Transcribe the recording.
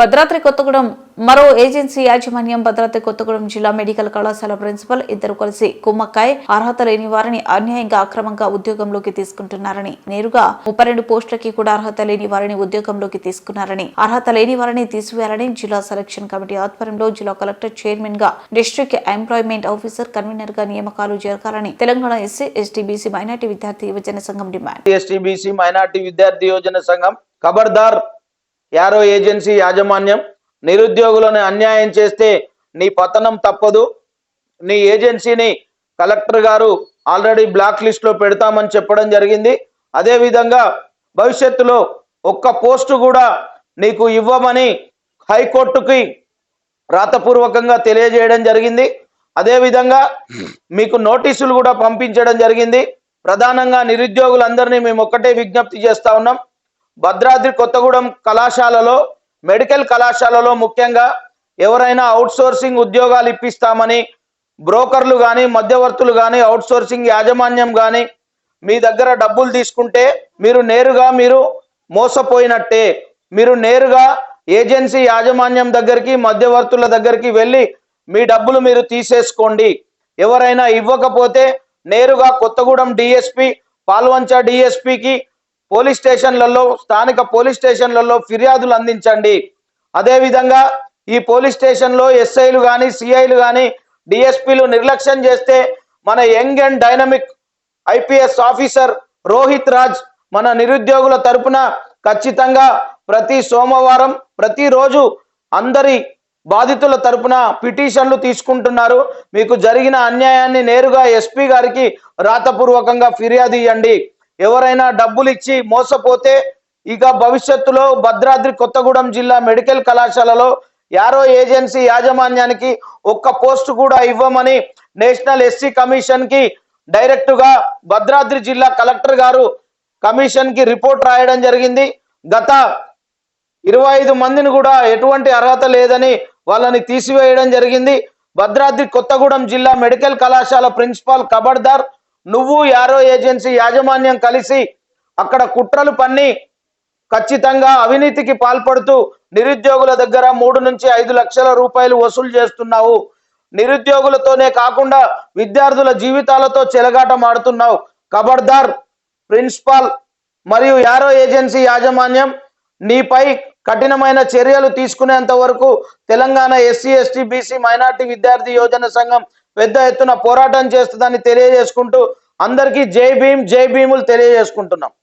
భద్రాద్రి కొత్తగూడెం మరో ఏజెన్సీ యాజమాన్యం భద్రాద్రి కొత్తగూడెం జిల్లా మెడికల్ కళాశాల ప్రిన్సిపల్ ఇద్దరు కలిసి కుమ్మక్కాయ్ అర్హత లేని వారిని అన్యాయంగా అక్రమంగా ఉద్యోగంలోకి తీసుకుంటున్నారని నేరుగా ముప్పై రెండు పోస్టులకి కూడా అర్హత లేని వారిని ఉద్యోగంలోకి తీసుకున్నారని అర్హత లేని వారిని తీసివేయాలని జిల్లా సెలక్షన్ కమిటీ ఆధ్వర్యంలో జిల్లా కలెక్టర్ చైర్మన్గా డిస్ట్రిక్ట్ ఎంప్లాయ్మెంట్ ఆఫీసర్ కన్వీనర్గా నియామకాలు జరగాలని Telangana SC ST BC minority విద్యార్థి యువజన సంఘం డిమాండ్. ఎస్టీ బీసీ మైనార్టీ విద్యార్థి యోజన సంఘం ఖబర్దార్ యారో ఏజెన్సీ యాజమాన్యం నిరుద్యోగులను అన్యాయం చేస్తే నీ పతనం తప్పదు. నీ ఏజెన్సీని కలెక్టర్ గారు ఆల్రెడీ బ్లాక్ లిస్ట్లో పెడతామని చెప్పడం జరిగింది. అదేవిధంగా భవిష్యత్తులో ఒక్క పోస్టు కూడా నీకు ఇవ్వమని హైకోర్టుకి రాతపూర్వకంగా తెలియజేయడం జరిగింది. అదేవిధంగా మీకు నోటీసులు కూడా పంపించడం జరిగింది. ప్రధానంగా నిరుద్యోగులందరినీ మేము ఒక్కటే విజ్ఞప్తి చేస్తా ఉన్నాం. భద్రాద్రి కొత్తగూడెం కళాశాలలో మెడికల్ కళాశాలలో ముఖ్యంగా ఎవరైనా అవుట్ సోర్సింగ్ ఉద్యోగాలు ఇప్పిస్తామని బ్రోకర్లు కానీ మధ్యవర్తులు కానీ అవుట్ సోర్సింగ్ యాజమాన్యం కానీ మీ దగ్గర డబ్బులు తీసుకుంటే మీరు నేరుగా మీరు మోసపోయినట్టే. మీరు నేరుగా ఏజెన్సీ యాజమాన్యం దగ్గరికి మధ్యవర్తుల దగ్గరికి వెళ్ళి మీ డబ్బులు మీరు తీసేసుకోండి. ఎవరైనా ఇవ్వకపోతే నేరుగా కొత్తగూడెం డిఎస్పి పాల్వంచ డిఎస్పికి పోలీస్ స్టేషన్లలో స్థానిక పోలీస్ స్టేషన్లలో ఫిర్యాదులు అందించండి. అదేవిధంగా ఈ పోలీస్ స్టేషన్లో ఎస్ఐలు కానీ సిఐలు కానీ డిఎస్పీలు నిర్లక్ష్యం చేస్తే మన young and dynamic IPS officer Rohit Raj మన నిరుద్యోగుల తరపున ఖచ్చితంగా ప్రతి సోమవారం ప్రతిరోజు అందరి బాధితుల తరపున పిటిషన్లు తీసుకుంటున్నారు. మీకు జరిగిన అన్యాయాన్ని నేరుగా ఎస్పీ గారికి రాతపూర్వకంగా ఫిర్యాదు ఇవ్వండి ఎవరైనా డబ్బులు ఇచ్చి మోసపోతే ఇక భవిష్యత్తులో భద్రాద్రి కొత్తగూడెం జిల్లా మెడికల్ కళాశాలలో యారో ఏజెన్సీ యాజమాన్యానికి ఒక్క పోస్టు కూడా ఇవ్వమని నేషనల్ ఎస్సీ కమిషన్కి డైరెక్ట్గా భద్రాద్రి జిల్లా కలెక్టర్ గారు కమిషన్కి రిపోర్ట్ రాయడం జరిగింది. గత ఇరవై ఐదు మందిని కూడా ఎటువంటి అర్హత లేదని వాళ్ళని తీసివేయడం జరిగింది. భద్రాద్రి కొత్తగూడెం జిల్లా మెడికల్ కళాశాల ప్రిన్సిపాల్ కబడ్దార్ నువ్వు యారో ఏజెన్సీ యాజమాన్యం కలిసి అక్కడ కుట్రలు పన్ని ఖచ్చితంగా అవినీతికి పాల్పడుతూ నిరుద్యోగుల దగ్గర మూడు నుంచి ఐదు లక్షల రూపాయలు వసూలు చేస్తున్నావు. నిరుద్యోగులతోనే కాకుండా విద్యార్థుల జీవితాలతో చెలగాటం ఆడుతున్నావు. కబడ్దార్ ప్రిన్సిపాల్ మరియు యారో ఏజెన్సీ యాజమాన్యం నీపై కఠినమైన చర్యలు తీసుకునేంత వరకు Telangana SC ST BC minority విద్యార్థి యోజన సంఘం పెద్ద ఎత్తున పోరాటం చేస్తుందని తెలియజేసుకుంటూ అందరికీ జై భీమ్ జై భీములు తెలియజేసుకుంటున్నాం.